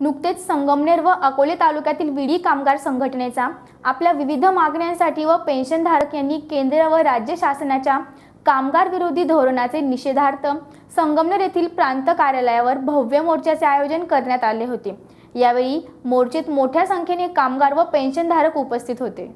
नुकतेच संगमनेर व अकोले तालुक्यातील विडी कामगार संघटनेचा आपल्या विविध मागण्यांसाठी व पेन्शनधारक यांनी केंद्र व राज्य शासनाच्या कामगार विरोधी धोरणाचे निषेधार्थ संगमनेर येथील प्रांत कार्यालयावर भव्य मोर्चाचे आयोजन करण्यात आले होते. यावेळी मोर्चेत मोठ्या संख्येने कामगार व पेन्शनधारक उपस्थित होते.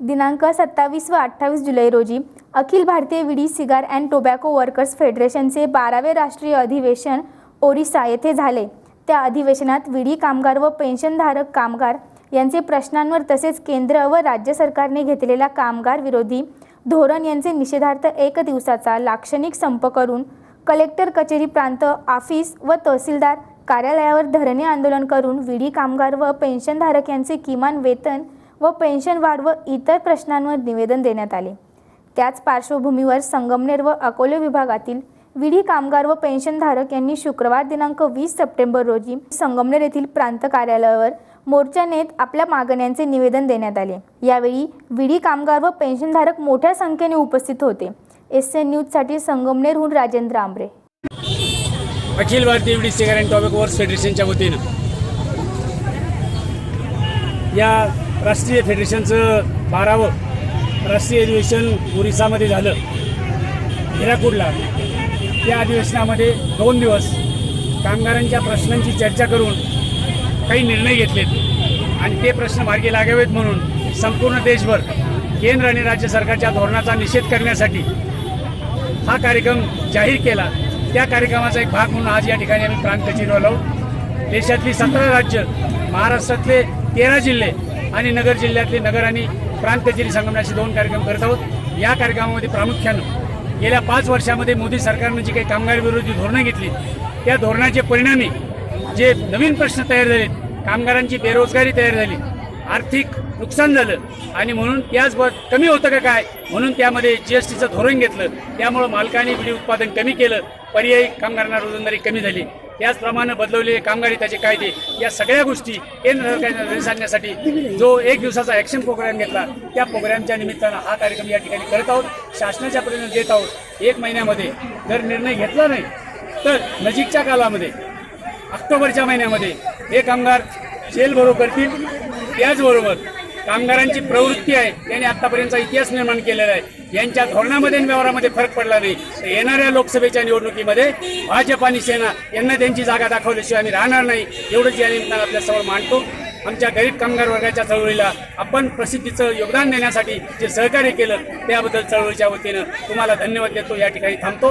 दिनांक सत्तावीस व अठ्ठावीस जुलै रोजी Akhil Bharatiya Beedi cigar and tobacco workers फेडरेशनचे बारावे राष्ट्रीय अधिवेशन ओरिसा येथे झाले. त्या अधिवेशनात विडी कामगार व पेन्शनधारक कामगार यांचे प्रश्नांवर तसेच केंद्र व राज्य सरकारने घेतलेल्या कामगार विरोधी धोरण यांचे निषेधार्थ एक दिवसाचा लाक्षणिक संप करून कलेक्टर कचेरी प्रांत ऑफिस व तहसीलदार कार्यालयावर धरणे आंदोलन करून विडी कामगार व पेन्शनधारक यांचे किमान वेतन व पेन्शन वाढ व इतर प्रश्नांवर निवेदन देण्यात आले. त्याच पार्श्वभूमीवर संगमनेर व अकोले विभागातील विडी कामगार व पेन्शनधारक यांनी शुक्रवार दिनांक वीस सप्टेंबर रोजी संगमनेर येथील प्रांत कार्यालयावर मोर्चा नेत आपल्या मागण्यांचे निवेदन देण्यात आले. यावेळी विडी कामगार व पेन्शनधारक मोठ्या संख्येने उपस्थित होते. एस एन न्यूजसाठी संगमनेरहून Rajendra Ambre. Akhil Bharatiya Beedi cigar and tobacco workers फेडरेशनच्या वतीनं. या राष्ट्रीय फेडरेशनचं बारावं राष्ट्रीय अधिवेशन ओरिसामध्ये झालं. हिराकूडला. त्या अधिवेशनामध्ये दोन दिवस कामगारांच्या प्रश्नांची चर्चा करून काही निर्णय घेतलेत. आणि ते प्रश्न मार्गी लागावेत म्हणून संपूर्ण देशभर केंद्र आणि राज्य सरकारच्या धोरणाचा निषेध करण्यासाठी हा कार्यक्रम जाहीर केला. त्या कार्यक्रमाचा एक भाग म्हणून आज या ठिकाणी आम्ही प्रांत कचेरीवर आहोत. देशातली सतरा राज्य महाराष्ट्रातले तेरा जिल्हे आणि नगर जिल्ह्यातले नगर आणि प्रांत कचेरी संगमनाचे दोन कार्यक्रम करत आहोत. या कार्यक्रमामध्ये प्रामुख्यानं गेल्या पाच वर्षामध्ये मोदी सरकारनं जी काही कामगार विरोधी धोरणं घेतली त्या धोरणाचे परिणामी जे नवीन प्रश्न तयार झाले कामगारांची बेरोजगारी तयार झाली आर्थिक नुकसान झालं आणि म्हणून त्याच ब कमी होतं का काय? म्हणून त्यामध्ये जी एस टीचं धोरण घेतलं. त्यामुळं मालकाने विडी उत्पादन कमी केलं पर्यायी कामगारांना रोजंदारी कमी झाली. त्याचप्रमाणे बदलवलेले कामगार त्याचे कायदे या सगळ्या गोष्टी केंद्र सरकारने सांगण्यासाठी जो एक दिवसाचा ॲक्शन प्रोग्राम घेतला त्या प्रोग्रामच्या निमित्तानं हा कार्यक्रम या ठिकाणी करत आहोत. शासनाच्या पर्यंत देत आहोत. एक महिन्यामध्ये जर निर्णय घेतला नाही तर नजीकच्या कालामध्ये ऑक्टोबरच्या महिन्यामध्ये हे कामगार जेलभरो करतील. त्याचबरोबर कामगारांची प्रवृत्ती आहे. त्यांनी आतापर्यंतचा इतिहास निर्माण केलेला आहे. यांच्या धोरणामध्ये आणि व्यवहारामध्ये फरक पडला नाही. तर येणाऱ्या लोकसभेच्या निवडणुकीमध्ये भाजप आणि सेना यांना त्यांची जागा दाखवल्याशिवाय आम्ही राहणार नाही. एवढंच या निमित्तानं आपल्यासमोर मांडतो. आमच्या गरीब कामगार वर्गाच्या चळवळीला आपण प्रसिद्धीचं योगदान देण्यासाठी जे सहकार्य केलं त्याबद्दल चळवळीच्या वतीनं तुम्हाला धन्यवाद देतो. या ठिकाणी थांबतो.